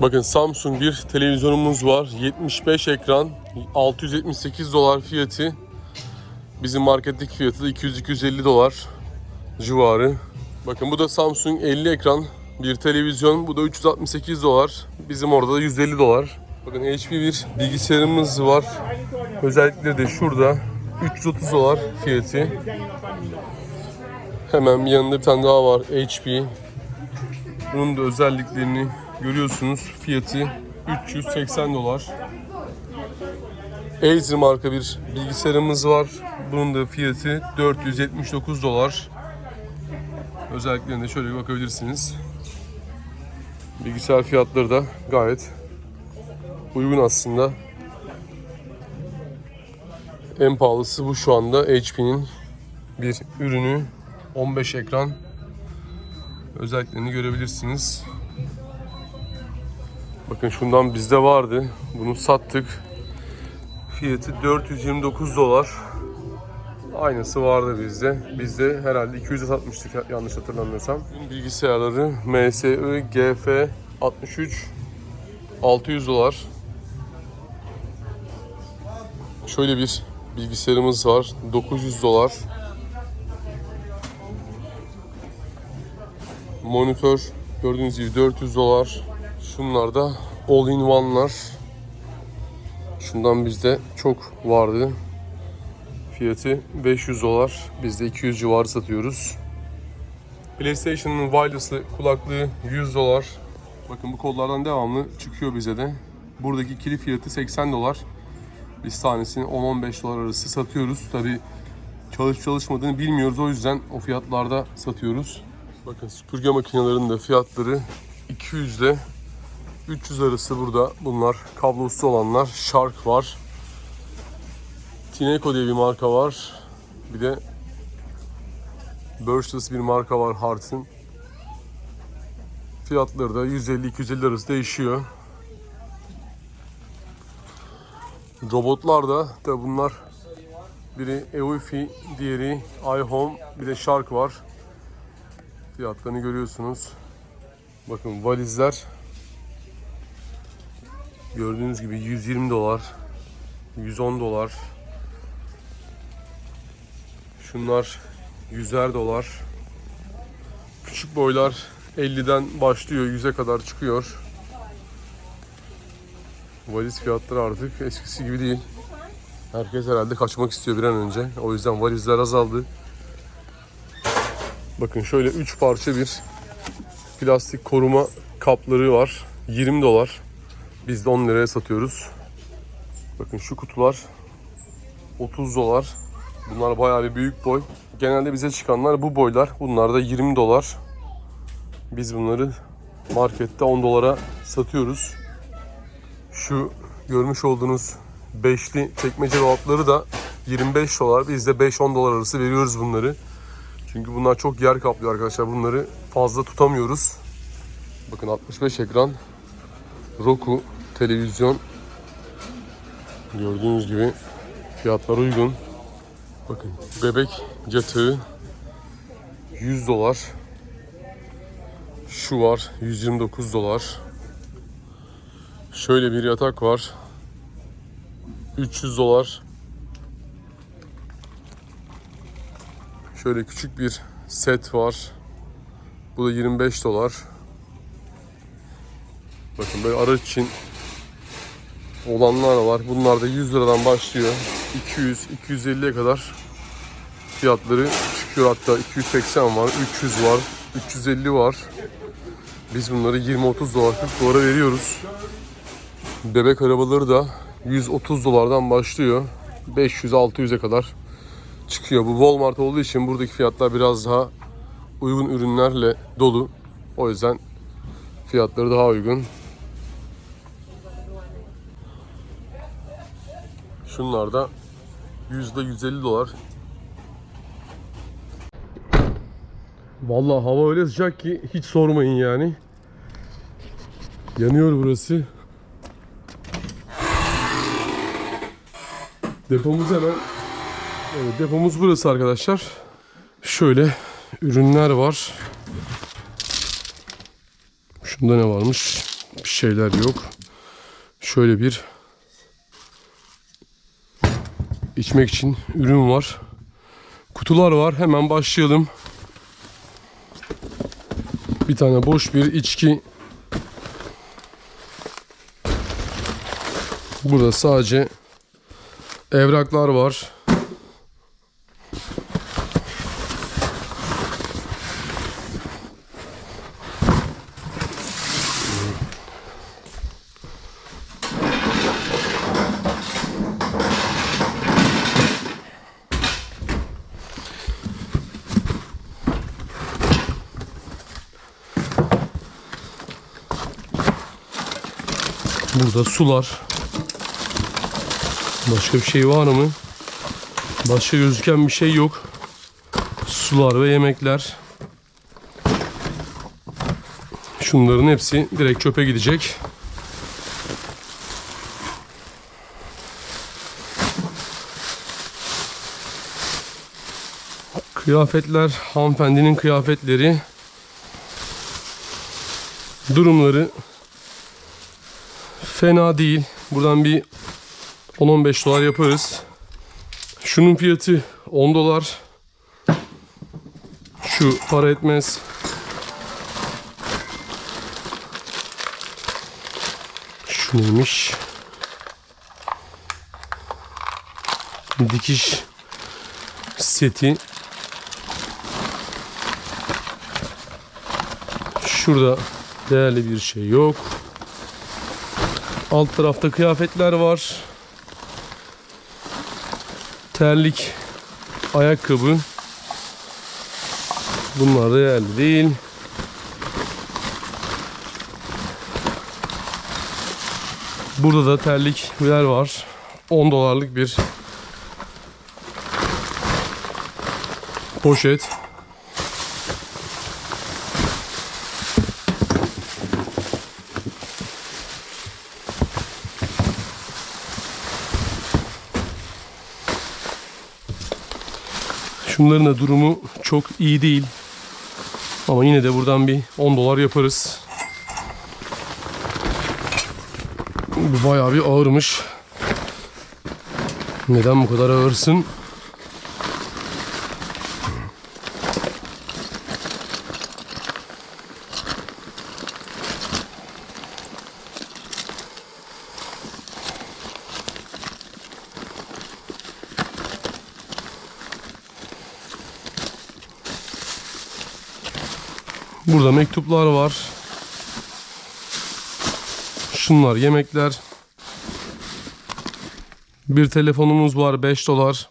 Bakın Samsung bir televizyonumuz var. 75 ekran, 678 dolar fiyatı. Bizim marketteki fiyatı da 200-250 dolar civarı. Bakın bu da Samsung 50 ekran bir televizyon. Bu da 368 dolar. Bizim orada da 150 dolar. Bakın HP bir bilgisayarımız var. Özellikle de şurada 330 dolar fiyatı. Hemen yanında bir tane daha var HP. Bunun da özelliklerini görüyorsunuz. Fiyatı 380 dolar. Acer marka bir bilgisayarımız var. Bunun da fiyatı 479 dolar. Özelliklerine şöyle bir bakabilirsiniz. Bilgisayar fiyatları da gayet uygun aslında. En pahalısı bu şu anda HP'nin bir ürünü 15 ekran özelliklerini görebilirsiniz. Bakın şundan bizde vardı. Bunu sattık. Fiyatı 429 dolar. Aynısı vardı bizde. Bizde herhalde 200'e satmıştık yanlış hatırlamıyorsam. Bilgisayarları MSI GF 63 600 dolar. Şöyle bir bilgisayarımız var. 900 dolar. Monitör gördüğünüz gibi 400 dolar. Şunlar da all-in-one'lar. Şundan bizde çok vardı. Fiyatı 500 dolar. Biz de 200 civarı satıyoruz. PlayStation'ın wireless'lı kulaklığı 100 dolar. Bakın bu kollardan devamlı çıkıyor bize de. Buradaki ikili fiyatı 80 dolar. Biz tanesini 10-15 dolar arası satıyoruz. Tabi çalışıp çalışmadığını bilmiyoruz. O yüzden o fiyatlarda satıyoruz. Bakın süpürge makinelerinin de fiyatları 200 ile 300 arası burada. Bunlar kablosuz olanlar. Shark var. Tineco diye bir marka var. Bir de Brushless bir marka var Hart'ın. Fiyatları da 150-250 arası değişiyor. Robotlar da tabi bunlar biri Ewifi, diğeri iHome, bir de Shark var. Fiyatlarını görüyorsunuz. Bakın valizler gördüğünüz gibi 120 dolar, 110 dolar. Şunlar 100'er dolar. Küçük boylar 50'den başlıyor 100'e kadar çıkıyor. Valiz fiyatları artık eskisi gibi değil. Herkes herhalde kaçmak istiyor bir an önce. O yüzden valizler azaldı. Bakın şöyle 3 parça bir plastik koruma kapları var. 20 dolar. Biz de 10 liraya satıyoruz. Bakın şu kutular 30 dolar. Bunlar bayağı bir büyük boy. Genelde bize çıkanlar bu boylar. Bunlar da 20 dolar. Biz bunları markette 10 dolara satıyoruz. Şu görmüş olduğunuz beşli çekmece dolapları da 25 dolar. Biz de 5-10 dolar arası veriyoruz bunları. Çünkü bunlar çok yer kaplıyor arkadaşlar. Bunları fazla tutamıyoruz. Bakın 65 ekran Roku televizyon gördüğünüz gibi fiyatlar uygun. Bakın bebek yatağı 100 dolar. Şu var 129 dolar. Şöyle bir yatak var. 300 dolar. Şöyle küçük bir set var. Bu da 25 dolar. Bakın böyle araç için olanlar var. Bunlar da 100 liradan başlıyor. 200 250'ye kadar fiyatları çıkıyor. Hatta 280 var, 300 var, 350 var. Biz bunları 20-30 dolar, 40 dolara veriyoruz. Bebek arabaları da 130 dolardan başlıyor. 500-600'e kadar çıkıyor. Bu Walmart olduğu için buradaki fiyatlar biraz daha uygun ürünlerle dolu. O yüzden fiyatları daha uygun. Şunlar da yüzde 150 dolar. Vallahi hava öyle sıcak ki hiç sormayın yani. Yanıyor burası. Depomuz hemen Evet, depomuz burası arkadaşlar. Şöyle ürünler var. Şunda ne varmış? şeyler yok. Şöyle bir içmek için ürün var. Kutular var. Hemen başlayalım. Bir tane boş bir içki. Burada sadece evraklar var. Burada sular. Başka bir şey var mı? Başka gözüken bir şey yok. Sular ve yemekler. Şunların hepsi direkt çöpe gidecek. Kıyafetler, hanımefendinin kıyafetleri. Durumları fena değil. Buradan bir 10-15 dolar yaparız. Şunun fiyatı 10 dolar. Şu para etmez. Şu neymiş? Dikiş seti. Şurada değerli bir şey yok. Alt tarafta kıyafetler var. Terlik, ayakkabı. Bunlar da değerli değil. Burada da terlikler var. 10 dolarlık bir poşet. Şunların da durumu çok iyi değil. Ama yine de buradan bir 10 dolar yaparız. Bu bayağı bir ağırmış. Neden bu kadar ağırsın? Burada mektuplar var. Şunlar yemekler. Bir telefonumuz var 5 dolar.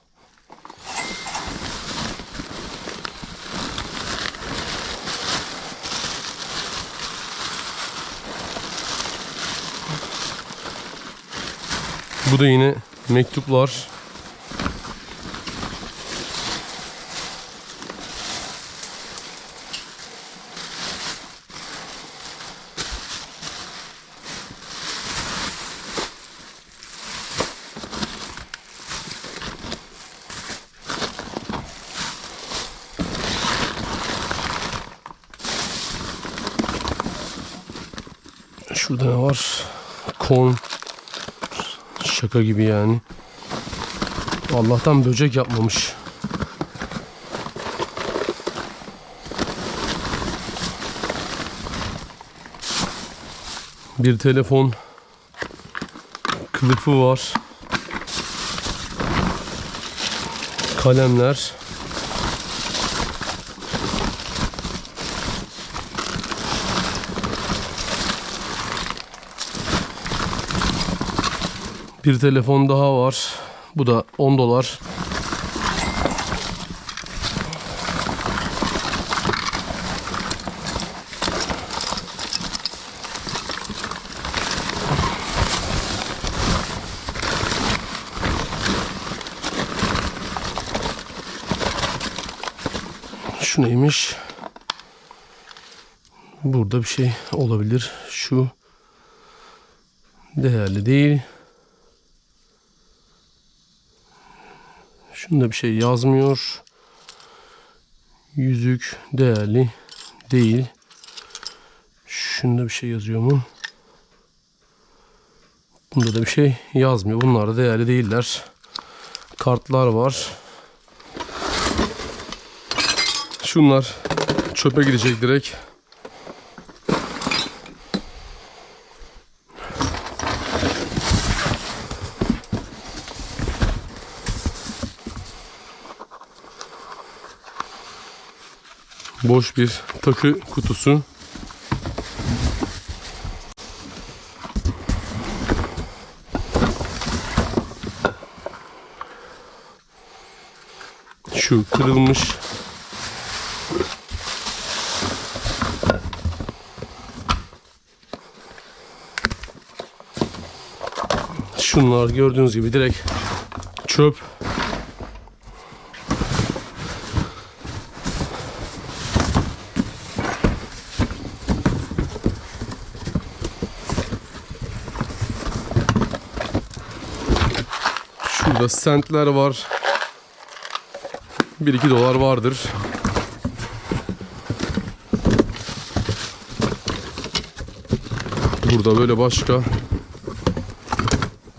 Bu da yine mektuplar. Şurada ne var? Korn. Şaka gibi yani. Allah'tan böcek yapmamış. Bir telefon kılıfı var. Kalemler. Bir telefon daha var. Bu da 10 dolar. Şu neymiş? Burada bir şey olabilir. Şu değerli değil. Şunda bir şey yazmıyor. Yüzük değerli değil. Şunda bir şey yazıyor mu? Bunda da bir şey yazmıyor. Bunlar da değerli değiller. Kartlar var. Şunlar çöpe gidecek direkt. Boş bir takı kutusu. Şu kırılmış. Şunlar gördüğünüz gibi direkt çöp. Şurada sentler var. 1-2 dolar vardır. Burada böyle başka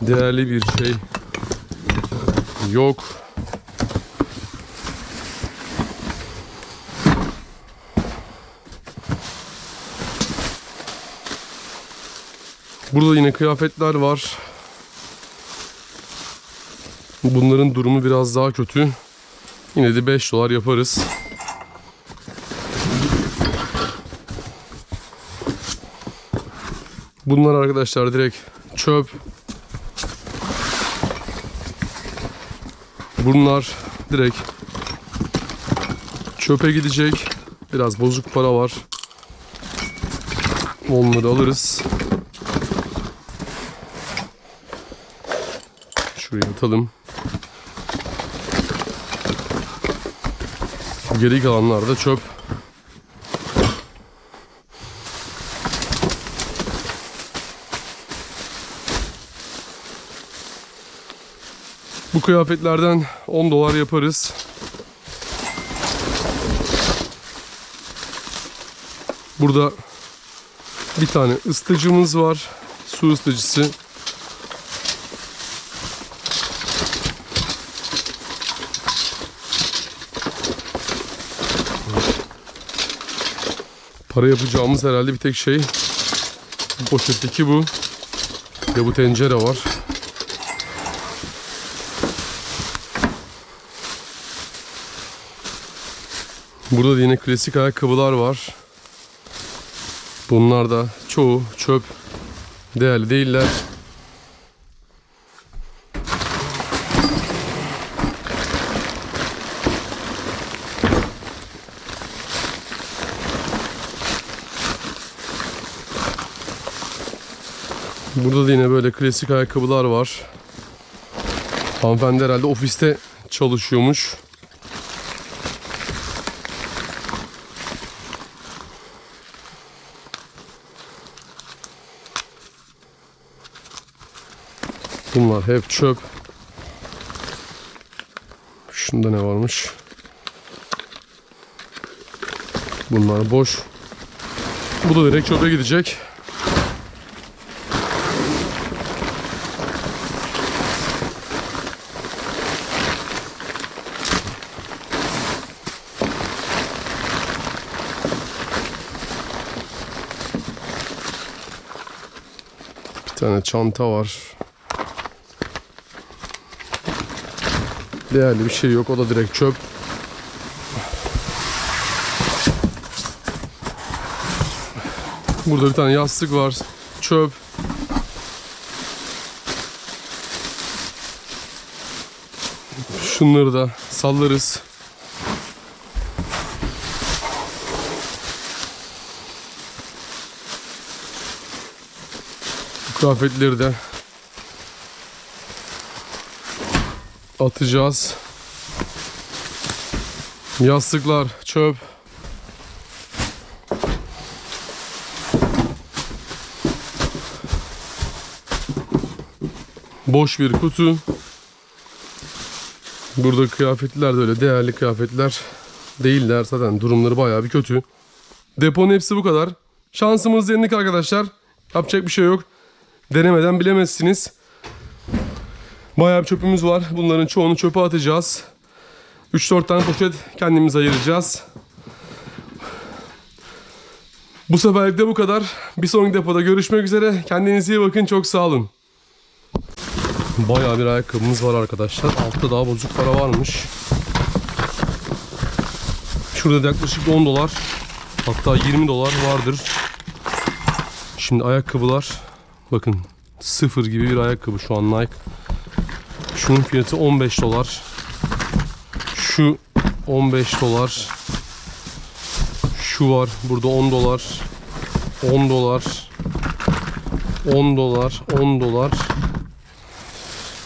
değerli bir şey yok. Burada yine kıyafetler var. Bunların durumu biraz daha kötü. Yine de 5 dolar yaparız. Bunlar arkadaşlar direkt çöp. Bunlar direkt çöpe gidecek. Biraz bozuk para var. Onları alırız. Şuraya atalım. Geri kalanlar da çöp. Bu kıyafetlerden 10 dolar yaparız. Burada bir tane ısıtıcımız var. Su ısıtıcısı. Para yapacağımız herhalde bir tek şey bu poşetteki bu. Ve bu tencere var. Burada da yine klasik ayakkabılar var. Bunlar da çoğu çöp. Değerli değiller. Burada da yine böyle klasik ayakkabılar var. Hanımefendi herhalde ofiste çalışıyormuş. Bunlar hep çöp. Şunda ne varmış? Bunlar boş. Bu da direkt çöpe gidecek. Tane çanta var. Değerli bir şey yok. O da direkt çöp. Burada bir tane yastık var. Çöp. Şunları da sallarız. Kıyafetleri de atacağız. Yastıklar, çöp. Boş bir kutu. Burada kıyafetler de öyle değerli kıyafetler değiller. Zaten durumları bayağı bir kötü. Deponun hepsi bu kadar. Şansımız denedik arkadaşlar. Yapacak bir şey yok. Denemeden bilemezsiniz. Bayağı bir çöpümüz var. Bunların çoğunu çöpe atacağız. 3-4 tane poşet kendimiz ayıracağız. Bu seferlik de bu kadar. Bir sonraki depoda görüşmek üzere. Kendinize iyi bakın. Çok sağ olun. Bayağı bir ayakkabımız var arkadaşlar. Altta daha bozuk para varmış. Şurada da yaklaşık 10 dolar. Hatta 20 dolar vardır. Şimdi ayakkabılar. Bakın sıfır gibi bir ayakkabı şu an Nike. Şunun fiyatı 15 dolar. Şu 15 dolar. Şu var. Burada 10 dolar. 10 dolar. 10 dolar. 10 dolar.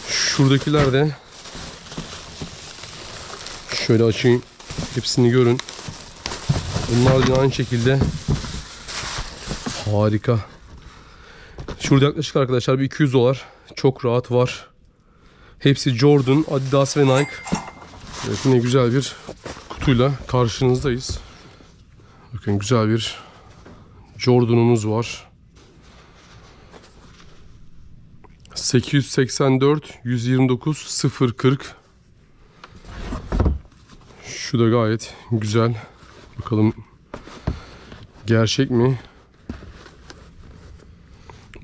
Şuradakiler de şöyle açayım. Hepsini görün. Bunlar da aynı şekilde harika. Şurada yaklaşık arkadaşlar bir 200 dolar. Çok rahat var. Hepsi Jordan, Adidas ve Nike. Evet yine güzel bir kutuyla karşınızdayız. Bakın güzel bir Jordan'ımız var. 884 129 040 Şu da gayet güzel. Bakalım gerçek mi?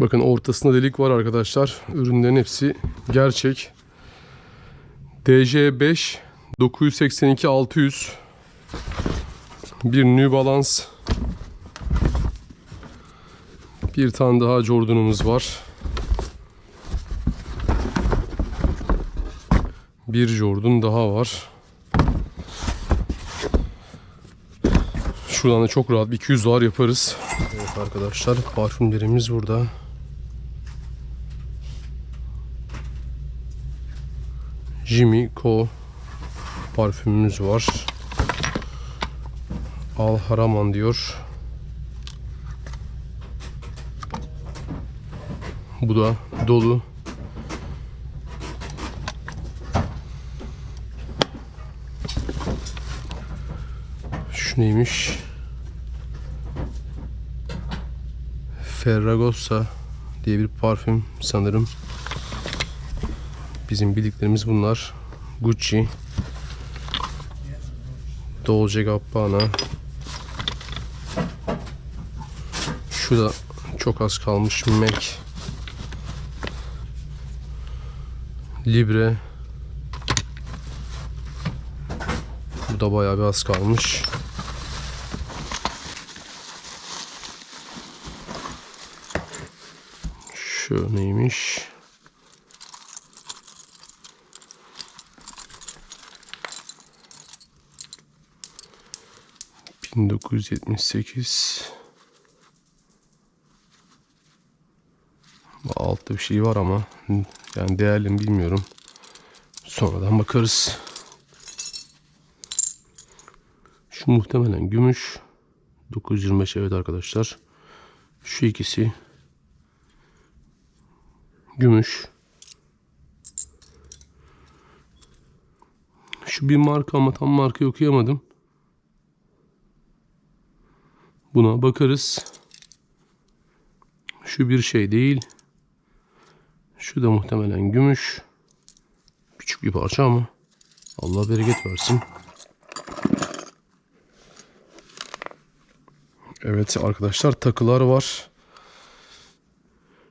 Bakın ortasında delik var arkadaşlar. Ürünlerin hepsi gerçek. DC5 982 600 bir New Balance bir tane daha Jordan'ımız var. Bir Jordan daha var. Şuradan da çok rahat bir 200 dolar yaparız. Evet arkadaşlar parfümlerimiz burada. Jimmy Co parfümümüz var. Al Haraman diyor. Bu da dolu. Şu neymiş? Ferragosa diye bir parfüm sanırım. Bizim bildiklerimiz bunlar. Gucci. Dolce Gabbana. Şu da çok az kalmış. MAC. Libre. Bu da bayağı bir az kalmış. Şu neymiş? Bin dokuz yüz yetmiş sekiz. Altta bir şey var ama yani değerli mi bilmiyorum. Sonradan bakarız. Şu muhtemelen gümüş. 925 evet arkadaşlar. Şu ikisi gümüş. Şu bir marka ama tam markayı okuyamadım. Buna bakarız. Şu bir şey değil. Şu da muhtemelen gümüş. Küçük bir parça ama Allah bereket versin. Evet arkadaşlar takılar var.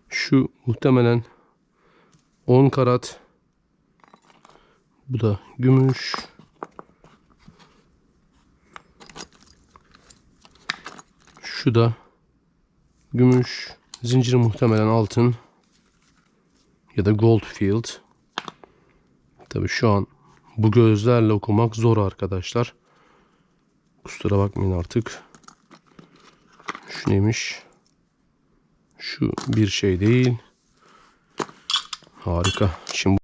Şu muhtemelen 10 karat. Bu da gümüş. Şu da gümüş. Zinciri muhtemelen altın. Ya da Goldfield. Tabi şu an bu gözlerle okumak zor arkadaşlar. Kusura bakmayın artık. Şu neymiş? Şu bir şey değil. Harika. Şimdi